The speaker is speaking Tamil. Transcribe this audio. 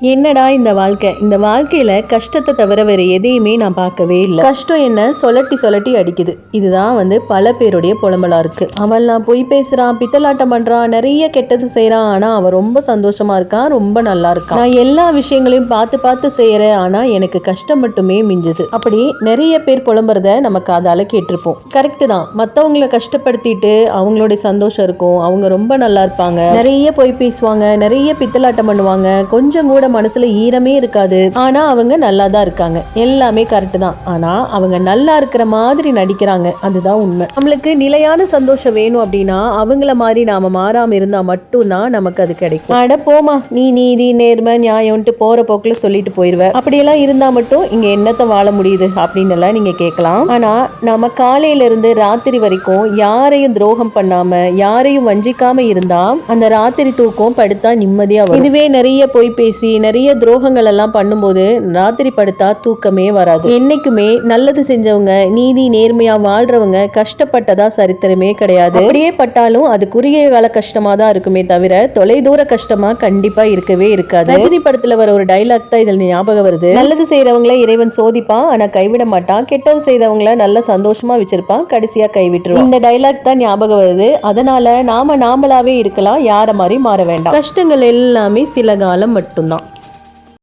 என்னடா இந்த வாழ்க்கை? இந்த வாழ்க்கையில கஷ்டத்தை தவிர வேற எதையுமே நான் பார்க்கவே இல்லை. கஷ்டம் என்ன? சொலட்டி சொலட்டி அடிக்குது. இதுதான் வந்து பல பேருடைய புலம்பலா இருக்கு. அவன் நான் பொய் பேசுறான் பித்தலாட்டம் பண்றான் நிறைய கெட்டது செய்யறான் ஆனா அவன் ரொம்ப சந்தோஷமா இருக்கான் ரொம்ப நல்லா இருக்கான். நான் எல்லா விஷயங்களையும் பார்த்து பார்த்து செய்யறேன் ஆனா எனக்கு கஷ்டம் மட்டுமே மிஞ்சுது. அப்படி நிறைய பேர் புலம்புறத நம்ம காதால கேட்டிருப்போம். கரெக்ட் தான். மத்தவங்களை கஷ்டப்படுத்திட்டு அவங்களுடைய சந்தோஷம் இருக்கும். அவங்க ரொம்ப நல்லா இருப்பாங்க. நிறைய பொய் பேசுவாங்க நிறைய பித்தலாட்டம் பண்ணுவாங்க. கொஞ்சம் கூட மனசுல ஈரமே இருக்காது. ஆனா அவங்க நல்லா தான் இருக்காங்க. எல்லாமே கரெக்ட் தான். ஆனா அவங்க நல்லா இருக்கிற மாதிரி நடிக்கிறாங்க. அதுதான் உண்மை. நம்மளுக்கு நிலையான சந்தோஷம் வேணும் அப்படின்னா அவங்கள மாதிரி நாம மாறாம இருந்தா மட்டும்தான் நமக்கு அது கிடைக்கும். அட போமா நீ நீதி நேர்மை நியாயம்ட்டு போற போக்குல சொல்லிட்டு போயிருவ. அப்படியெல்லாம் இருந்தா மட்டும் இங்க என்னத்தை வாழ முடியுது அப்படின்னு எல்லாம் நீங்க கேட்கலாம். ஆனா நம்ம காலையில இருந்து ராத்திரி வரைக்கும் யாரையும் துரோகம் பண்ணாம யாரையும் வஞ்சிக்காம இருந்தா அந்த ராத்திரி தூக்கம் படுத்தா நிம்மதியா வரும். இதுவே நிறைய பொய் பேசி நிறைய துரோகங்கள் எல்லாம் பண்ணும்போது ராத்திரி படுத்தா தூக்கமே வராது. என்னைக்குமே நல்லது செஞ்சவங்க நீதி நேர்மையா வாழ்றவங்க கஷ்டப்பட்டதா சரித்திரமே கிடையாது. அப்படியே பட்டாலும் அது குறுகிய கால கஷ்டமா தான் இருக்குமே தவிர தொலைதூர கஷ்டமா கண்டிப்பா இருக்கவே இருக்காது. ரஜினி படத்துல வர ஒரு டைலாக் தான் இதுல ஞாபகம் வருது. நல்லது செய்யறவங்கள இறைவன் சோதிப்பான் ஆனா கைவிட மாட்டான். கெட்டது செய்தவங்கள நல்ல சந்தோஷமா வச்சிருப்பான். கடைசியா கைவிட்டுருவான். இந்த டைலாக் தான் ஞாபகம் வருது. அதனால நாம நாமளாவே இருக்கலாம். யார மாதிரி மாற வேண்டாம். கஷ்டங்கள் எல்லாமே சில காலம் மட்டும்தான்.